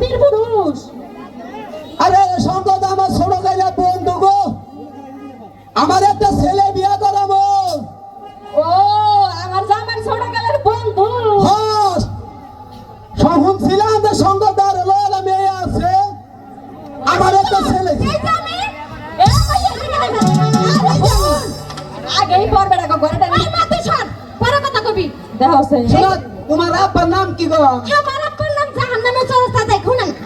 বীর পুরুষ। আরে সম্পদ আমার ছোট গাইলা বন্ধু গো। আমার একটা ছেলে বিয়া করাবো। ও আমার জামার ছোট কালের বন্ধু। হস সহুন ছিলাম যে সঙ্গদার লয়লা মেয়ে আছে। আমার একটা ছেলে। আগেই ঘরে সর পরে কথা কবি। দেখো তোমার আব্বার নাম কি গো? আমার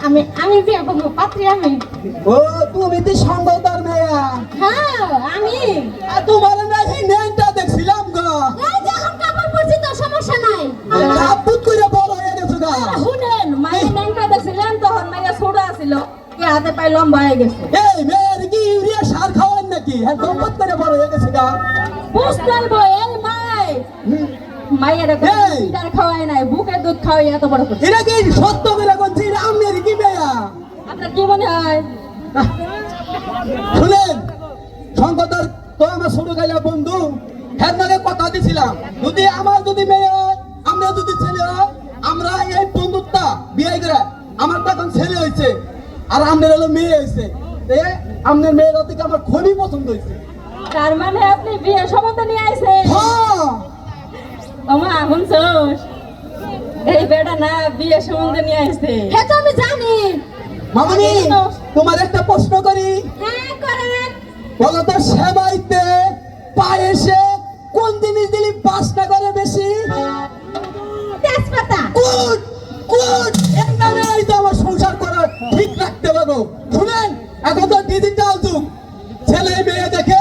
আমি আমি বিয়ে করব পাত্রী আমি। ও তুমি তো সঙ্গদার মেয়ে। হ্যাঁ আমি। আর তোমার নাকি নেনটা দেখছিলাম গো। এই যে এখন কাপড় পরছি তো সমস্যা নাই। কাপুত করে বড় হয়ে গেছো গা। শুনেন মায়ের ন্যাংটা দেখছিলেন তখন মাইয়া ছোট আছিল। কি হাতে পাই লম্বা হয়ে গেছে। এই মেয়ের কি ইউরিয়া সার খাওয়ান নাকি? হ্যাঁ দম্পত করে বড় হয়ে গেছে গা। বুঝতে পারব এই মাই। মায়ের খাওয়াই নাই বুকে দুধ খাওয়াই এত বড় করছে। এটা কি সত্য করে আপনার কি মনে হয়? শুনেন শঙ্কর তো আমার ছোট গাইলা বন্ধু। হ্যাঁ কথা দিছিলাম। যদি আমার যদি মেয়ে হয় আমরা যদি ছেলে হয় আমরা এই বন্ধুত্বা বিয়ে করে আমার তখন ছেলে হয়েছে আর আমাদের হলো মেয়ে হয়েছে। এ আমাদের মেয়ের থেকে আমার খুবই পছন্দ হয়েছে। তার মানে আপনি বিয়ে সম্বন্ধে নিয়ে আইছে হ্যাঁ। ওমা এই বেটা না বিয়ে সম্বন্ধে নিয়ে আইছে। হ্যাঁ তো আমি জানি। মামনি তোমার একটা প্রশ্ন করি। হ্যাঁ করেন। বলো তো সেমাইতে পায়েসে কোন জিনিস দিলি বাসনা করে বেশি? তেজপাতা। গুড গুড এর নামে এই তো আমার সংসার করা ঠিক রাখতে পারব শুনেন এখন তো ডিজিটাল যুগ। ছেলে মেয়ে দেখে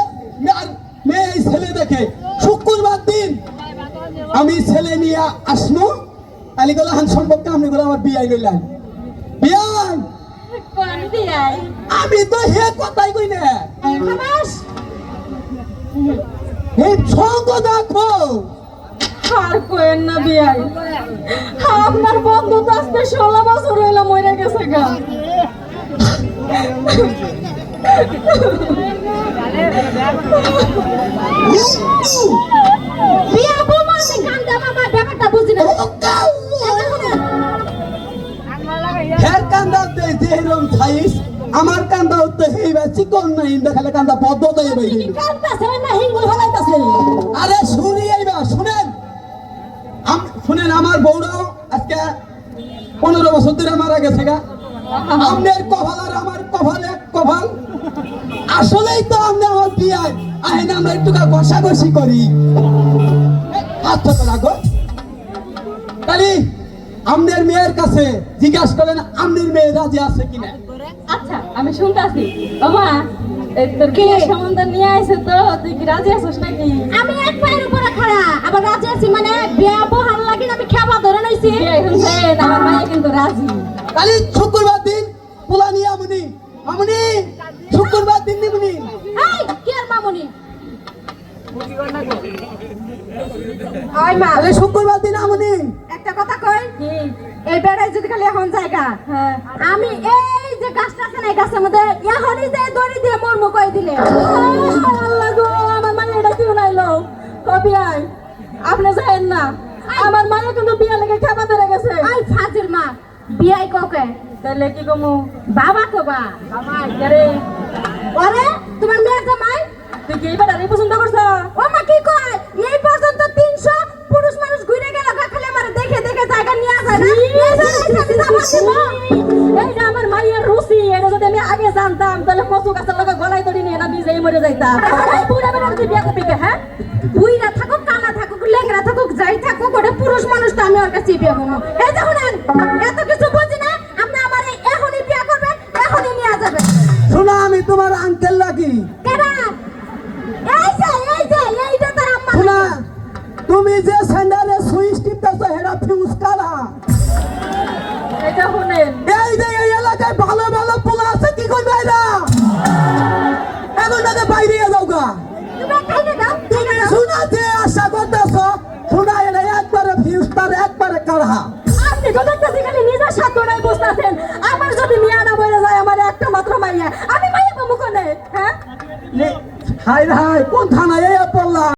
আর মেয়ে ছেলে দেখে। শুক্রবার দিন আমি ছেলে নিয়ে আসব। আলিগুলো হান সম্পর্কে আমি গুলো আমার বিয়াই গইলাম বিয়াই! আমি তো হে কথাই কই না। হে সঙ্গ দেখো। আর কোয়েন না বিয়াই। আপনার বন্ধু তো আজকে ষোলো বছর হইল মরে গেছে গা। আমার কান্দা হতে হেই বা চিকন না ইন্দা খালে কান্দা হিঙ্গুল হলাইতাছে আরে শুনি এইবা শুনেন। আম- শুনেন, আমার বউরাও আজকে পনেরো বছর ধরে মারা গেছে গা। আমনের কপাল আর আমার কপাল এক কপাল। আসলেই তো আপনি আমার বিয়ায়। আইন আমরা একটু ঘষাঘষি করি। হাত তো লাগো তাহলে আমনের মেয়ের কাছে জিজ্ঞাসা করেন আমনের মেয়ে রাজি আছে কিনা? আচ্ছা আমি শুনতাছি তোর বিয়ে সম্বন্ধে নিয়ে আইছে তো? তুই কি রাজি আছিস নাকি? আমি এক পায়ের উপরে খাড়া আবার রাজি আছি মানে বিয়া বহার লাগি আমি খেবা ধরে নাইছি আমার মায়ে কিন্তু রাজি। তাহলে শুক্রবার দিন পোলা নিয়ে আমনি আমনি শুক্রবার দিন নিবনি এই কি আর মামুনি? আই মা। শুক্রবার দিন আমনি। একটা কথা কই? এই বেড়াই যদি খালি এখন জায়গা হ্যাঁ। আমি এই যে গাছটা আছে না এই গাছের মধ্যে এখনই যে দড়ি দিয়ে মর্ম কই দিলে। আল্লাহ গো আমার এটা নাইলো কবি আই আপনি যায়েন না। আমার মায়ে কিন্তু বিয়ে লেগে খাবার ধরে গেছে। আই ফাজিল মা বিয়াই কোকে। তাহলে কি কমু? বাবা কবা বাবা রে? ওরে তোমার মেয়ের জামাই? তুই কি এবার আরে পছন্দ করছ? ও আমি যাব ছিল এইটা আমার মায়ের রুচি এটা যদি আমি আগে জানতাম তাহলে কচু গাছের লগে গলায় দড়ি নিয়ে না নিজেই মরে যাইতাম। এই বুড়া তুই বিয়া করবি হ্যাঁ? বুইরা থাকুক কানা থাকুক লেংরা থাকুক যাই থাকুক ওটা পুরুষ মানুষ তো আমি ওর কাছে বিয়ে করব। এই যে এত কিছু বুঝি না আপনি আমার এখনই বিয়ে করবেন এখনই নিয়ে যাবেন। শোনা আমি তোমার আঙ্কেল লাগি। কেডা এই যে এই যে এইটা তার আম্মা শোনা তুমি যে স্যান্ডালে শুনেন এই যে এই এলাকায় ভালো ভালো পোলা আছে কি এরা? এখন তাদের বাইরে যাও গা। তুমি শোনা যে আশা করতেছো শোনা এরা একবারে ফিউজ তার একবারে কারহা আপনি তো দেখতেছি খালি নিজের সাধ্যটাই বুঝতেছেন। আমার যদি মিয়া না যায় আমার একটা মাত্র মাইয়া। আমি মাইয়া পাবো কোনে? হ্যাঁ? হাই হাই কোন থানায় এই